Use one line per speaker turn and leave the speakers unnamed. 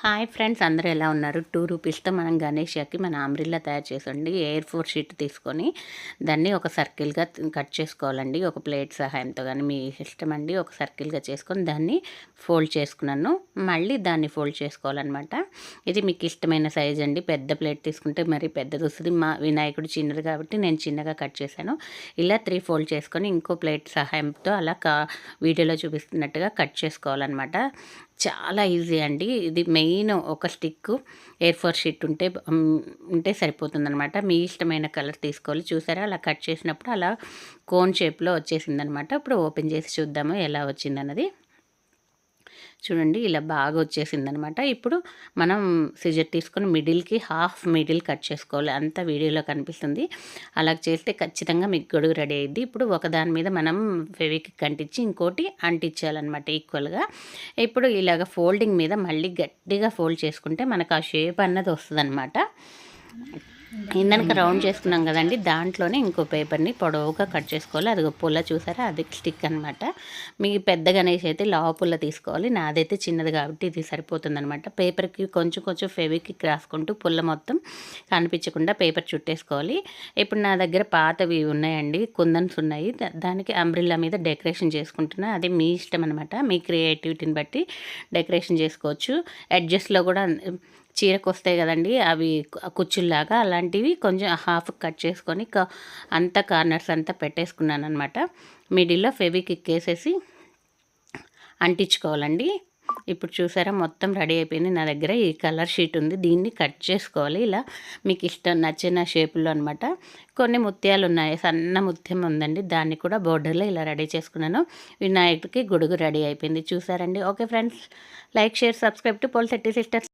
Hi friends అందరూ ఎలా ఉన్నారు? టూ రూపీస్తో మనం గణేష్కి మన ఆమ్రిల్లా తయారు చేసండి. ఎయిర్ ఫోర్ షీట్ తీసుకొని దాన్ని ఒక సర్కిల్గా కట్ చేసుకోవాలండి. ఒక ప్లేట్ సహాయంతో కానీ మీ ఇష్టం అండి ఒక సర్కిల్గా చేసుకొని దాన్ని ఫోల్డ్ చేసుకున్నాను. మళ్ళీ దాన్ని ఫోల్డ్ చేసుకోవాలన్నమాట. ఇది మీకు ఇష్టమైన సైజ్ అండి. పెద్ద ప్లేట్ తీసుకుంటే మరి పెద్దది వస్తుంది. మా వినాయకుడు చిన్నది కాబట్టి నేను చిన్నగా కట్ చేశాను. ఇలా త్రీ ఫోల్డ్ చేసుకొని ఇంకో ప్లేట్ సహాయంతో అలా కా వీడియోలో చూపిస్తున్నట్టుగా కట్ చేసుకోవాలన్నమాట. చాలా ఈజీ అండి. ఇది మెయిన్ ఒక స్టిక్ ఎయిర్ ఫోర్ షీట్ ఉంటే ఉంటే సరిపోతుందనమాట మీ ఇష్టమైన కలర్ తీసుకోవాలి. చూసారా? అలా కట్ చేసినప్పుడు అలా కోన్ షేప్లో వచ్చేసిందనమాట ఇప్పుడు ఓపెన్ చేసి చూద్దాము ఎలా వచ్చిందన్నది. చూడండి ఇలా బాగా వచ్చేసింది అనమాట ఇప్పుడు మనం సిజర్ తీసుకొని మిడిల్కి హాఫ్ మిడిల్ కట్ చేసుకోవాలి. అంతా వీడియోలో కనిపిస్తుంది. అలా చేస్తే ఖచ్చితంగా మీకు గొడుగు రెడీ అయ్యింది ఇప్పుడు ఒకదాని మీద మనం ఫెవికి కంటించి ఇంకోటి అంటించాలన్నమాట ఈక్వల్గా. ఇప్పుడు ఇలాగ ఫోల్డింగ్ మీద మళ్ళీ గట్టిగా ఫోల్డ్ చేసుకుంటే మనకు ఆ షేప్ అన్నది వస్తుంది ఇందాక రౌండ్ చేసుకున్నాం కదండి దాంట్లోనే ఇంకో పేపర్ని పొడవుగా కట్ చేసుకోవాలి. అది పుల్ల చూసారా? అది స్టిక్ అనమాట మీకు పెద్ద గణేష్ అయితే లావు పుల్ల తీసుకోవాలి. నాదైతే చిన్నది కాబట్టి ఇది సరిపోతుంది అనమాట పేపర్కి కొంచెం కొంచెం ఫెవికి రాసుకుంటూ పుల్ల మొత్తం కనిపించకుండా పేపర్ చుట్టేసుకోవాలి. ఇప్పుడు నా దగ్గర పాతవి ఉన్నాయండి కుందన్స్ ఉన్నాయి. దానికి అంబ్రిల్లా మీద డెకరేషన్ చేసుకుంటున్నా. అది మీ ఇష్టం అనమాట మీ క్రియేటివిటీని బట్టి డెకరేషన్ చేసుకోవచ్చు. అడ్జస్ట్లో కూడా చీరకు వస్తాయి కదండి అవి కుచ్చుల్లాగా అలాంటివి కొంచెం హాఫ్ కట్ చేసుకొని అంత కార్నర్స్ అంతా పెట్టేసుకున్నాను అనమాట మిడిల్లో ఫెవికిక్ వేసేసి అంటించుకోవాలండి. ఇప్పుడు చూసారా మొత్తం రెడీ అయిపోయింది నా దగ్గర ఈ కలర్ షీట్ ఉంది. దీన్ని కట్ చేసుకోవాలి. ఇలా మీకు ఇష్టం నచ్చిన షేపులో అనమాట కొన్ని ముత్యాలు ఉన్నాయి సన్న ముత్యం ఉందండి. దాన్ని కూడా బోర్డర్లో ఇలా రెడీ చేసుకున్నాను. వినాయకుడికి గొడుగు రెడీ అయిపోయింది. చూసారండి? Okay friends like share subscribe to Polisetty sisters.